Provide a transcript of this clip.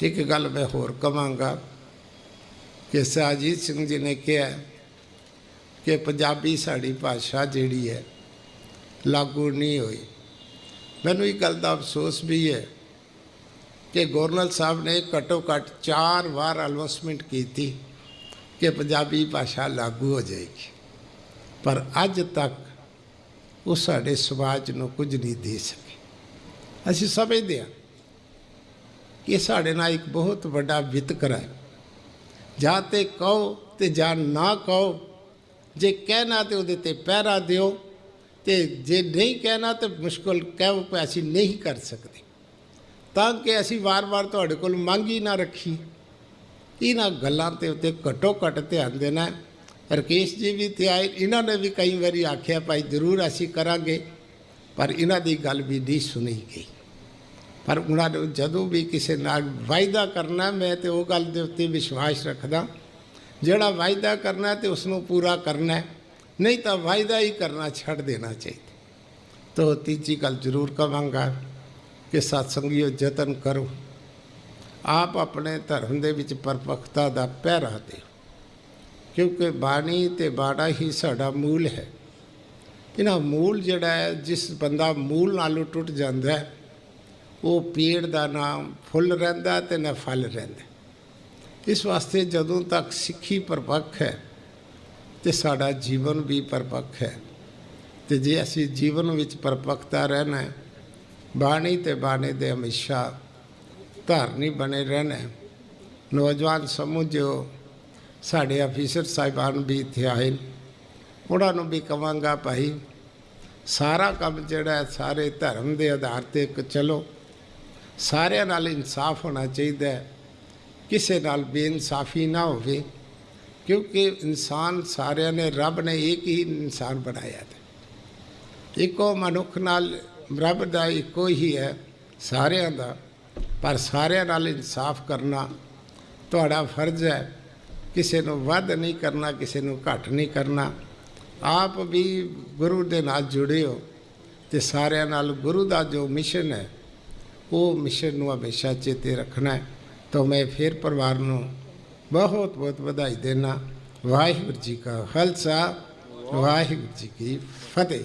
ਇੱਕ ਗੱਲ ਮੈਂ ਹੋਰ ਕਵਾਂਗਾ ਕਿ ਸਾਜੀਤ ਸਿੰਘ ਜੀ ਨੇ ਕਿਹਾ ਕਿ ਪੰਜਾਬੀ ਸਾਡੀ ਭਾਸ਼ਾ ਜਿਹੜੀ ਹੈ, ਲਾਗੂ ਨਹੀਂ ਹੋਈ। ਮੈਨੂੰ ਇਹ ਗੱਲ ਦਾ ਅਫਸੋਸ ਵੀ ਹੈ ਕਿ ਗਵਰਨਰ ਸਾਹਿਬ ਨੇ ਘੱਟੋ ਘੱਟ ਚਾਰ ਵਾਰ ਅਨਾਉਂਸਮੈਂਟ ਕੀਤੀ ਕਿ ਪੰਜਾਬੀ ਭਾਸ਼ਾ ਲਾਗੂ ਹੋ ਜਾਏਗੀ। ਪਰ ਅੱਜ ਤੱਕ ਉਹ ਸਾਡੇ ਸਮਾਜ ਨੂੰ ਕੁਝ ਨਹੀਂ ਦੇ ਸਕੇ। ਅਸੀਂ ਸਮਝਦੇ ਹਾਂ ਕਿ ਸਾਡੇ ਨਾਲ ਇੱਕ ਬਹੁਤ ਵੱਡਾ ਵਿਤਕਰਾ ਹੈ। ਜਾਂ ਤੇ ਕਹੋ ਤੇ ਜਾਂ ਨਾ ਕਹੋ, ਜੇ ਕਹਿਣਾ ਤੇ ਉਹਦੇ ਤੇ ਪਹਿਰਾ ਦਿਓ, ਤੇ ਜੇ ਨਹੀਂ ਕਹਿਣਾ ਤੇ ਮੁਸ਼ਕਲ ਕਹੋ ਕਿ ਅਸੀਂ ਨਹੀਂ ਕਰ ਸਕਦੇ। ਤਾਂ ਕਿ ਅਸੀਂ ਵਾਰ-ਵਾਰ ਤੁਹਾਡੇ ਕੋਲ ਮੰਗ ਹੀ ਨਾ ਰੱਖੀ। ਇਹਨਾਂ ਗੱਲਾਂ ਤੇ ਉੱਤੇ ਘੱਟੋ ਘੱਟ ਧਿਆਨ ਦੇਣਾ ਹੈ। ਰਕੇਸ਼ ਜੀ ਵੀ ਤੇ ਆਏ, ਇਹਨਾਂ ਨੇ ਵੀ ਕਈ ਵਾਰੀ ਆਖਿਆ, ਭਾਈ ਜ਼ਰੂਰ ਅਸੀਂ ਕਰਾਂਗੇ। ਪਰ ਇਹਨਾਂ ਦੀ ਗੱਲ ਵੀ ਨਹੀਂ ਸੁਣੀ ਗਈ। ਪਰ ਉਹਨਾਂ ਨੂੰ ਜਦੋਂ ਵੀ ਕਿਸੇ ਨਾਲ ਵਾਅਦਾ ਕਰਨਾ, ਮੈਂ ਤੇ ਉਹ ਗੱਲ ਦੇ ਉੱਤੇ ਵਿਸ਼ਵਾਸ ਰੱਖਦਾ, ਜਿਹੜਾ ਵਾਅਦਾ ਕਰਨਾ ਤੇ ਉਸ ਨੂੰ ਪੂਰਾ ਕਰਨਾ, ਨਹੀਂ ਤਾਂ ਵਾਅਦਾ ਹੀ ਕਰਨਾ ਛੱਡ ਦੇਣਾ ਚਾਹੀਦਾ। ਤੋ ਤੀਜੀ ਗੱਲ ਜ਼ਰੂਰ ਕਵਾਂਗਾ ਕਿ ਸਤਸੰਗੀਓ ਯਤਨ ਕਰੋ। ਆਪ ਆਪਣੇ ਧਰਮ ਦੇ ਵਿੱਚ ਪਰਪੱਕਤਾ ਦਾ ਪਹਿਰਾ ਦਿਓ। ਕਿਉਂਕਿ ਬਾਣੀ ਤੇ ਬਾੜਾ ਹੀ ਸਾਡਾ ਮੂਲ ਹੈ। ਇਹਨਾਂ ਮੂਲ ਜਿਹੜਾ ਹੈ, ਜਿਸ ਬੰਦਾ ਮੂਲ ਨਾਲੋਂ ਟੁੱਟ ਜਾਂਦਾ ਹੈ ਉਹ ਪੇੜ ਦਾ ਨਾਮ ਫੁੱਲ ਰਹਿੰਦਾ ਤੇ ਨਾ ਫਲ ਰਹਿੰਦਾ। ਇਸ ਵਾਸਤੇ ਜਦੋਂ ਤੱਕ ਸਿੱਖੀ ਪਰਪੱਕ ਹੈ ਤੇ ਸਾਡਾ ਜੀਵਨ ਵੀ ਪਰਪੱਕ ਹੈ। ਤੇ ਜੇ ਅਸੀਂ ਜੀਵਨ ਵਿੱਚ ਪਰਪੱਕਤਾ ਰਹਿਣਾ ਹੈ, ਬਾਣੀ ਤੇ ਬਾਣੀ ਦੇ ਹਮੇਸ਼ਾ ਧਾਰਨੀ ਬਣੇ ਰਹਿਣਾ ਹੈ। ਨੌਜਵਾਨ ਸਮੂਹ ਜੋ ਸਾਡੇ ਅਫੀਸਰ ਸਾਹਿਬਾਨ ਵੀ ਇੱਥੇ ਆਏ ਉਹਨਾਂ ਨੂੰ ਵੀ ਕਵਾਂਗਾ ਭਾਈ, ਸਾਰਾ ਕੰਮ ਜਿਹੜਾ ਸਾਰੇ ਧਰਮ ਦੇ ਆਧਾਰ ਤੇ ਇੱਕ ਚਲੋ। ਸਾਰਿਆਂ ਨਾਲ ਇਨਸਾਫ ਹੋਣਾ ਚਾਹੀਦਾ ਹੈ। ਕਿਸੇ ਨਾਲ ਬੇਇਨਸਾਫੀ ਨਾ ਹੋਵੇ, ਕਿਉਂਕਿ ਇਨਸਾਨ ਸਾਰਿਆਂ ਨੇ ਰੱਬ ਨੇ ਇੱਕ ਹੀ ਇਨਸਾਨ ਬਣਾਇਆ ਹੈ। ਇੱਕੋ ਮਨੁੱਖ ਨਾਲ ਰੱਬ ਦਾ ਇੱਕੋ ਹੀ ਹੈ ਸਾਰਿਆਂ ਦਾ, ਪਰ ਸਾਰਿਆਂ ਨਾਲ ਇਨਸਾਫ ਕਰਨਾ ਤੁਹਾਡਾ ਫਰਜ਼ ਹੈ। ਕਿਸੇ ਨੂੰ ਵੱਧ ਨਹੀਂ ਕਰਨਾ, ਕਿਸੇ ਨੂੰ ਘੱਟ ਨਹੀਂ ਕਰਨਾ। ਆਪ ਵੀ ਗੁਰੂ ਦੇ ਨਾਲ ਜੁੜੇ ਹੋ ਤੇ ਸਾਰਿਆਂ ਨਾਲ ਗੁਰੂ ਦਾ ਜੋ ਮਿਸ਼ਨ ਹੈ ਉਹ ਮਿਸ਼ਨ ਨੂੰ ਹਮੇਸ਼ਾ ਚੇਤੇ ਰੱਖਣਾ ਹੈ। ਤਾਂ ਮੈਂ ਫਿਰ ਪਰਿਵਾਰ ਨੂੰ ਬਹੁਤ ਬਹੁਤ ਵਧਾਈ ਦੇਣਾ ਵਾਹਿਗੁਰੂ ਜੀ ਕਾ ਖਾਲਸਾ, ਵਾਹਿਗੁਰੂ ਜੀ ਕੀ ਫਤਿਹ।